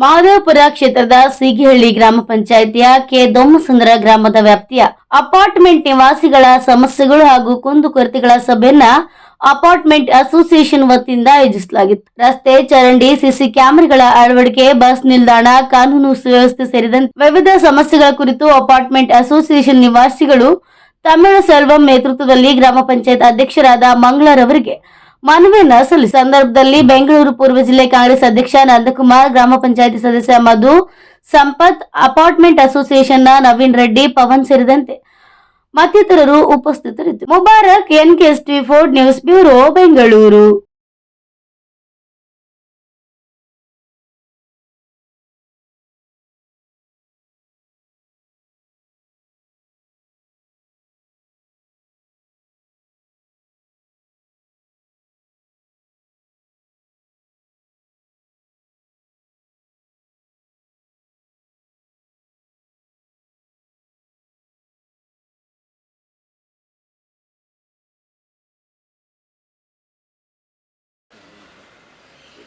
ಮಹದೇವಪುರ ಕ್ಷೇತ್ರದ ಸೀಗಿಹಳ್ಳಿ ಗ್ರಾಮ ಪಂಚಾಯಿತಿಯ ಕೆ ದೊಮ್ಮಸುಂದರ ಗ್ರಾಮದ ವ್ಯಾಪ್ತಿಯ ಅಪಾರ್ಟ್ಮೆಂಟ್ ನಿವಾಸಿಗಳ ಸಮಸ್ಯೆಗಳು ಹಾಗೂ ಕುಂದುಕೊರತೆಗಳ ಸಭೆಯನ್ನ ಅಪಾರ್ಟ್ಮೆಂಟ್ ಅಸೋಸಿಯೇಷನ್ ವತಿಯಿಂದ ಆಯೋಜಿಸಲಾಗಿತ್ತು. ರಸ್ತೆ, ಚರಂಡಿ, ಸಿಸಿ ಕ್ಯಾಮೆರಾಗಳ ಅಳವಡಿಕೆ, ಬಸ್ ನಿಲ್ದಾಣ, ಕಾನೂನು ಸುವ್ಯವಸ್ಥೆ ಸೇರಿದಂತೆ ವಿವಿಧ ಸಮಸ್ಯೆಗಳ ಕುರಿತು ಅಪಾರ್ಟ್ಮೆಂಟ್ ಅಸೋಸಿಯೇಷನ್ ನಿವಾಸಿಗಳು ತಮಿಳು ಸೆಲ್ವಂ ನೇತೃತ್ವದಲ್ಲಿ ಗ್ರಾಮ ಪಂಚಾಯತ್ ಅಧ್ಯಕ್ಷರಾದ ಮಂಗಳರವರಿಗೆ ಮನವಿಯನ್ನ ಸಲ್ಲಿಸಿದ ಸಂದರ್ಭದಲ್ಲಿ ಬೆಂಗಳೂರು ಪೂರ್ವ ಜಿಲ್ಲೆ ಕಾಂಗ್ರೆಸ್ ಅಧ್ಯಕ್ಷ ನಂದಕುಮಾರ್, ಗ್ರಾಮ ಪಂಚಾಯತಿ ಸದಸ್ಯ ಮಧು, ಸಂಪತ್, ಅಪಾರ್ಟ್ಮೆಂಟ್ ಅಸೋಸಿಯೇಷನ್ನ ನವೀನ್ ರೆಡ್ಡಿ, ಪವನ್ ಸೇರಿದಂತೆ ಮತ್ತಿತರರು ಉಪಸ್ಥಿತರಿದ್ದರು. Mubarak N K S T Ford news bureau, Bengaluru.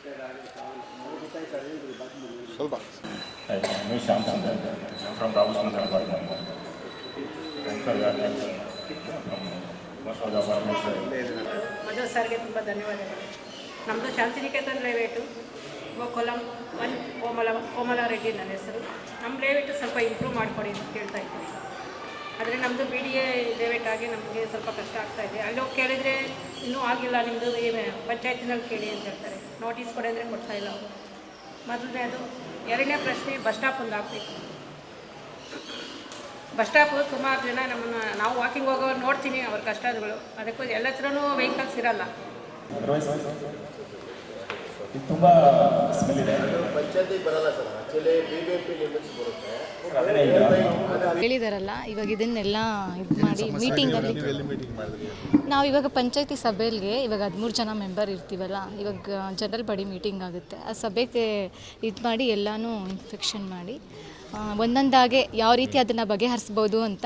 Uh, Madhu ಸರ್ಗೆ ತುಂಬ ಧನ್ಯವಾದಗಳು. ನಮ್ಮದು ಶಾಂತಿನಿಕೇತನ್ ಲೇವೇಟು ಕೊಲಂ ಒನ್ ಕೋಮಲ ಕೋಮಲ ರೆಡ್ಡಿ ನನ್ನ ಹೆಸರು. ನಮ್ಮ ಲೇವೇಟು ಸ್ವಲ್ಪ ಇಂಪ್ರೂವ್ ಮಾಡಿಕೊಡಿ ಅಂತ ಕೇಳ್ತಾ ಇದ್ದೀವಿ ಆದರೆ ನಮ್ಮದು ಬಿ ಡಿ ಎ ಆಗಿ ನಮಗೆ ಸ್ವಲ್ಪ ಕಷ್ಟ ಆಗ್ತಾ ಇದೆ. ಅಲ್ಲಿ ಹೋಗಿ ಕೇಳಿದರೆ ಇನ್ನೂ ಆಗಿಲ್ಲ ನಿಮ್ಮದು ಪಂಚಾಯತಿನಲ್ಲಿ ಕೇಳಿ ಅಂತ ಹೇಳ್ತಾರೆ. ನೋಟಿಸ್ ಕೊಡಿ ಅಂದರೆ ಕೊಡ್ತಾ ಇಲ್ಲ ಅವರು. ಮೊದಲನೇದು ಎರಡನೇ ಪ್ರಶ್ನೆ ಬಸ್ ಸ್ಟಾಪ್ ಒಂದು ಹಾಕಬೇಕು ಬಸ್ ಸ್ಟಾಪು ಸುಮಾರು ಜನ ನಮ್ಮನ್ನು ನಾವು ವಾಕಿಂಗ್ ಹೋಗೋ ನೋಡ್ತೀನಿ ಅವ್ರ ಕಷ್ಟಗಳು. ಅದಕ್ಕೂ ಎಲ್ಲ ಹತ್ರನೂ ವೆಹಿಕಲ್ಸ್ ಇರಲ್ಲ ಇದು ತುಂಬ ಸ್ಮೆಲ್ ಇದೆ. ಪಂಚಾಯತಿಗೆ ಬರಲ್ಲ sir. Actually B B P limits ಬರುತ್ತೆ ಸರ್, ಅದನ್ನೇ ಈಗ ಹೇಳಿದಾರಲ್ಲ ಇವಾಗ ಇದನ್ನೆಲ್ಲ ಇದು ಮಾಡಿ ಮೀಟಿಂಗಲ್ಲಿ ನಾವು ಇವಾಗ ಪಂಚಾಯತಿ ಸಭೆಗೆ ಇವಾಗ ಹದಿಮೂರು ಜನ ಮೆಂಬರ್ ಇರ್ತೀವಲ್ಲ ಇವಾಗ ಜನರಲ್ ಬಾಡಿ ಮೀಟಿಂಗ್ ಆಗುತ್ತೆ. ಆ ಸಭೆಗೆ ಇದು ಮಾಡಿ ಎಲ್ಲನೂ ಇನ್ಫೆಕ್ಷನ್ ಮಾಡಿ ಒಂದೊಂದಾಗೆ ಯಾವ ರೀತಿ ಅದನ್ನು ಬಗೆಹರಿಸ್ಬೋದು ಅಂತ.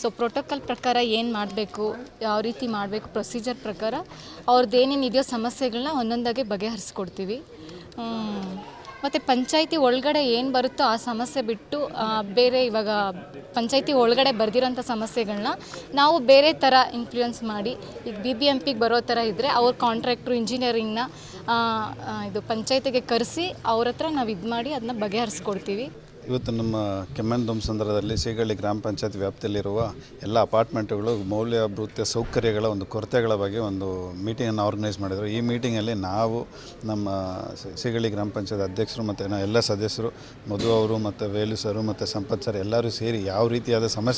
ಸೊ ಪ್ರೋಟೋಕಾಲ್ ಪ್ರಕಾರ ಏನು ಮಾಡಬೇಕು ಯಾವ ರೀತಿ ಮಾಡಬೇಕು ಪ್ರೊಸೀಜರ್ ಪ್ರಕಾರ ಅವ್ರದ್ದು ಏನೇನಿದೆಯೋ ಸಮಸ್ಯೆಗಳನ್ನ ಒಂದೊಂದಾಗೆ ಬಗೆಹರಿಸ್ಕೊಡ್ತೀವಿ. ಮತ್ತು ಪಂಚಾಯಿತಿ ಒಳಗಡೆ ಏನು ಬರುತ್ತೋ ಆ ಸಮಸ್ಯೆ ಬಿಟ್ಟು ಬೇರೆ ಇವಾಗ ಪಂಚಾಯಿತಿ ಒಳಗಡೆ ಬರೆದಿರೋಂಥ ಸಮಸ್ಯೆಗಳನ್ನ ನಾವು ಬೇರೆ ಥರ ಇನ್ಫ್ಲೂಯೆನ್ಸ್ ಮಾಡಿ, ಈಗ ಬಿ ಬಿ ಎಂ ಪಿಗೆ ಬರೋ ಥರ ಇದ್ದರೆ ಅವ್ರ ಕಾಂಟ್ರಾಕ್ಟ್ರು ಇಂಜಿನಿಯರಿಂಗ್ನ ಇದು ಪಂಚಾಯತಿಗೆ ಕರೆಸಿ ಅವ್ರ ಹತ್ರ ನಾವು ಇದು ಮಾಡಿ ಅದನ್ನ ಬಗೆಹರಿಸ್ಕೊಡ್ತೀವಿ. ಇವತ್ತು ನಮ್ಮ ಕೆಮ್ಮನ್ ಸಂದರ್ಭದಲ್ಲಿ ಸೀಗಳ್ಳಿ ಗ್ರಾಮ ಪಂಚಾಯತ್ ವ್ಯಾಪ್ತಿಯಲ್ಲಿರುವ ಎಲ್ಲ ಅಪಾರ್ಟ್ಮೆಂಟ್ಗಳು ಮೌಲ್ಯಾಭಿವೃದ್ಧಿಯ ಸೌಕರ್ಯಗಳ ಒಂದು ಕೊರತೆಗಳ ಬಗ್ಗೆ ಒಂದು ಮೀಟಿಂಗನ್ನು ಆರ್ಗನೈಸ್ ಮಾಡಿದರು. ಈ ಮೀಟಿಂಗಲ್ಲಿ ನಾವು ನಮ್ಮ ಸೀಗಳ್ಳಿ ಗ್ರಾಮ ಪಂಚಾಯತ್ ಅಧ್ಯಕ್ಷರು ಮತ್ತು ಎಲ್ಲ ಸದಸ್ಯರು ಮಧು ಅವರು ಮತ್ತು ವೇಲು ಸರು ಮತ್ತು ಸಂಪತ್ ಸರ್ ಎಲ್ಲರೂ ಸೇರಿ ಯಾವ ರೀತಿಯಾದ ಸಮಸ್ಯೆ